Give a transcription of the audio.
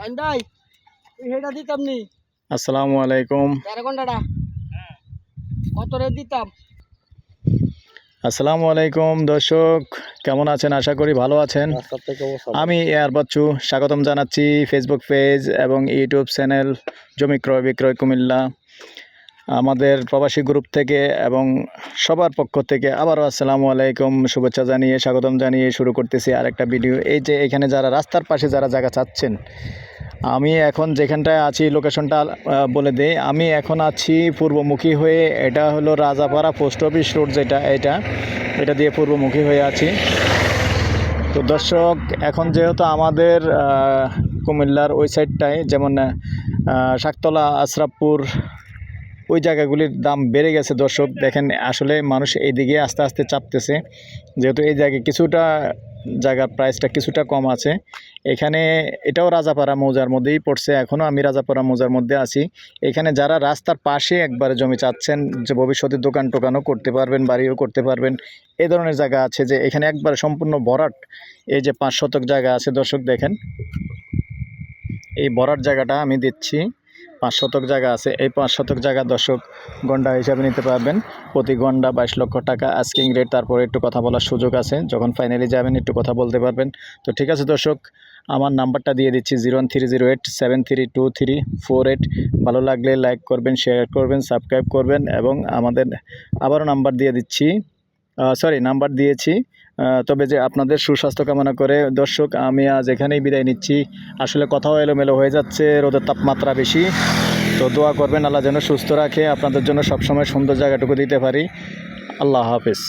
ভাই হেটা দিতাম নি। আসসালামু আলাইকুম। তেরো ঘন্টাটা কত রে দিতাম? আসসালামু আলাইকুম দর্শক কেমন আছেন? আশা করি ভালো আছেন। আমি এয়ার বাচ্চু স্বাগতম জানাচ্ছি ফেসবুক পেজ এবং ইউটিউব চ্যানেল জমি ক্রয় বিক্রয় কুমিল্লা। আমাদের প্রবাসী গ্রুপ থেকে এবং সবার পক্ষ থেকে আবারও আসসালামু আলাইকুম শুভেচ্ছা জানিয়ে স্বাগতম জানিয়ে শুরু করতেছি আরেকটা ভিডিও এই যে এখানে যারা রাস্তার পাশে যারা জায়গা চাচ্ছেন আমি এখন যেখানটায় আছি লোকেশনটা বলে দিই। আমি এখন আছি পূর্বমুখী হয়ে, এটা হলো রাজাপাড়া পোস্ট অফিস রোড যেটা, এটা এটা দিয়ে পূর্বমুখী হয়ে আছি। তো দর্শক, এখন যেহেতু আমাদের কুমিল্লার ওই সাইডটায় যেমন শাকতলা, আশরাফপুর, ওই জায়গাগুলির দাম বেড়ে গেছে। দর্শক, দেখেন, আসলে মানুষ এই দিকে আস্তে আস্তে চাপতেছে। যেহেতু এই জায়গায় কিছুটা জায়গার প্রাইসটা কিছুটা কম আছে। এখানে এটাও রাজাপাড়া মৌজার মধ্যেই পড়ছে এখনও আমি রাজাপাড়া মৌজার মধ্যে আছি। এখানে যারা রাস্তার পাশে একবারে জমি চাচ্ছেন, যে ভবিষ্যতে দোকান টোকানও করতে পারবেন, বাড়িও করতে পারবেন এই ধরনের জায়গা আছে যে এখানে একবারে সম্পূর্ণ ভরাট, এই যে পাঁচ শতক জায়গা আছে, দর্শক দেখেন। এই ভরাট জায়গাটা আমি দিচ্ছি। পাঁচ শতক জায়গা আছে। এই পাঁচ শতক জায়গা দর্শক গন্ডা হিসাবে নিতে পারবেন। প্রতি গন্ডা বাইশ লক্ষ টাকা আস্কিং রেট তারপরে একটু কথা বলার সুযোগ আছে। যখন ফাইনালি যাবেন, একটু কথা বলতে পারবেন। তো ঠিক আছে দর্শক, আমার নাম্বারটা দিয়ে দিচ্ছি zero three zero eight seven three two three four eight ভালো লাগলে লাইক করবেন শেয়ার করবেন সাবস্ক্রাইব করবেন এবং আমাদের আবারও নাম্বার দিয়ে দিচ্ছি সরি নাম্বার দিয়েছি তবে যে আপনাদের সুস্বাস্থ্য কামনা করে, দর্শক, আমি আজ এখানেই বিদায় নিচ্ছি। আসলে কথাও এলোমেলো হয়ে যাচ্ছে, রোদের তাপমাত্রা বেশি। তো দোয়া করবেন, আল্লাহ যেন সুস্থ রাখে। আপনাদের জন্য সবসময় সুন্দর জায়গাটুকু দিতে পারি। আল্লাহ হাফিজ।